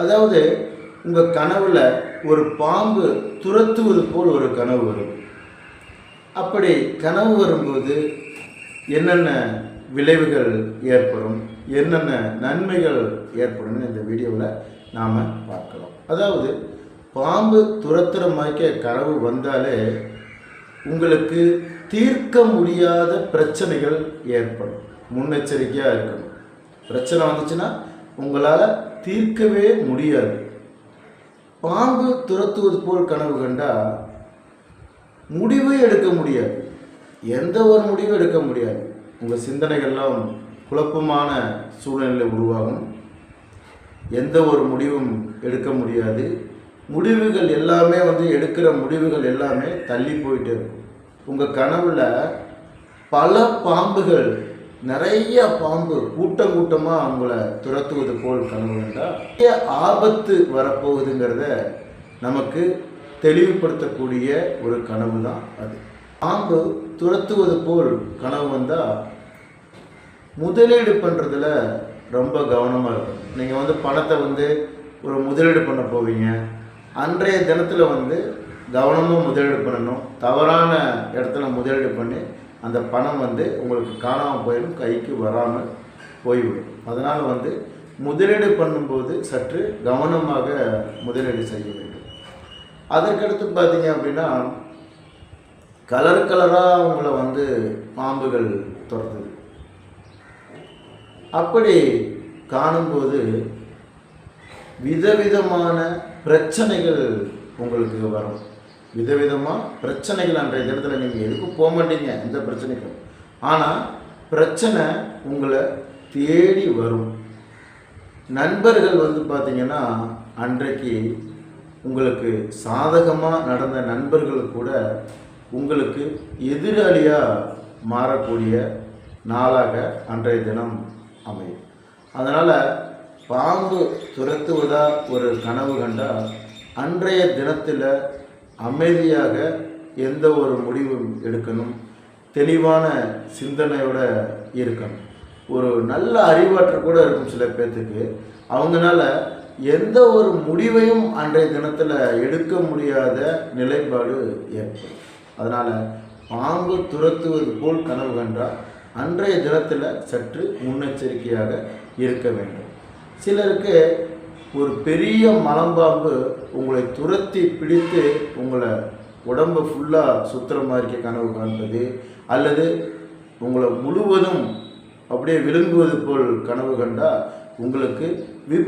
அதாவது உங்கள் கனவில் ஒரு பாம்பு துரத்துவது போல் ஒரு கனவு வரும். அப்படி கனவு வரும்போது என்னென்ன விளைவுகள் ஏற்படும்? என்னென்ன நன்மைகள் ஏற்படும்? இந்த வீடியோவில் நாம் பார்க்கலாம். அதாவது பாம்பு துரத்துற மாதிரிக்க கனவு வந்தாலே உங்களுக்கு தீர்க்க முடியாத பிரச்சனைகள் ஏற்படும். முன்னெச்சரிக்கையாக இருக்கணும். பிரச்சனை வந்துச்சுன்னா உங்களால் தீர்க்கவே முடியாது. பாம்பு துரத்துவது போல் கனவு கண்டால் முடிவே எடுக்க முடியாது. எந்த ஒரு முடிவும் எடுக்க முடியாது. உங்கள் சிந்தனைகள்லாம் குழப்பமான சூழ்நிலை உருவாகும். எந்த ஒரு முடிவும் எடுக்க முடியாது. முடிவுகள் எல்லாமே வந்து எடுக்கிற முடிவுகள் எல்லாமே தள்ளி போயிட்டே இருக்கும். உங்கள் கனவில் பல பாம்புகள் நிறைய பாம்பு கூட்டம் கூட்டமாக அவங்கள துரத்துவது போல் கனவு கண்டா நிறைய ஆபத்து வரப்போகுதுங்கிறத நமக்கு தெளிவுபடுத்தக்கூடிய ஒரு கனவு தான் அது. பாம்பு துரத்துவது போல் கனவு வந்தால் முதலீடு பண்ணுறதுல ரொம்ப கவனமாக இருக்கும் நீங்கள் வந்து பணத்தை வந்து ஒரு முதலீடு பண்ண போவீங்க. அன்றைய தினத்தில் வந்து கவனமாக முதலீடு பண்ணணும். தவறான இடத்துல முதலீடு பண்ணி அந்த பணம் வந்து உங்களுக்கு காணாமல் போயிடும் கைக்கு வராமல் போய்விடும். அதனால் வந்து முதலீடு பண்ணும்போது சற்று கவனமாக முதலீடு செய்ய வேண்டும். அதற்கடுத்து பார்த்தீங்க அப்படின்னா கலர் கலராக உங்களை வந்து பாம்புகள் துரத்துது. அப்படி காணும்போது விதவிதமான பிரச்சனைகள் உங்களுக்கு வரும். விதவிதமாக பிரச்சனைகள் அன்றைய தினத்தில் நீங்கள் எதுக்கும் போக மாட்டீங்க எந்த பிரச்சனைக்கும். ஆனால் பிரச்சனை உங்களை தேடி வரும். நண்பர்கள் வந்து பார்த்தீங்கன்னா அன்றைக்கு உங்களுக்கு சாதகமாக நடந்த நண்பர்கள் கூட உங்களுக்கு எதிராளியாக மாறக்கூடிய நாளாக அன்றைய தினம் அமையும். அதனால் பாம்பு துரத்துவதாக ஒரு கனவு கண்டால் அன்றைய தினத்தில் அமைதியாக எந்த ஒரு முடிவும் எடுக்கணும். தெளிவான சிந்தனையோட இருக்கணும். ஒரு நல்ல அறிவாற்றல் கூட இருக்கும் சில பேர்த்துக்கு அவங்கனால எந்த ஒரு முடிவையும் அன்றைய தினத்தில் எடுக்க முடியாத நிலைப்பாடு ஏற்படும். அதனால் பாம்பு துரத்துவது போல் கனவு கண்டால் அன்றைய தினத்தில் சற்று முன்னெச்சரிக்கையாக இருக்க வேண்டும். சிலருக்கு ஒரு பெரிய மலம்பாம்பு உங்களை துரத்தி பிடித்து உங்களை உடம்பு ஃபுல்லாக சுற்றுற மாதிரி கனவு காண்பது அல்லது உங்களை முழுவதும் அப்படியே விழுங்குவது போல் கனவு கண்டால் உங்களுக்கு விப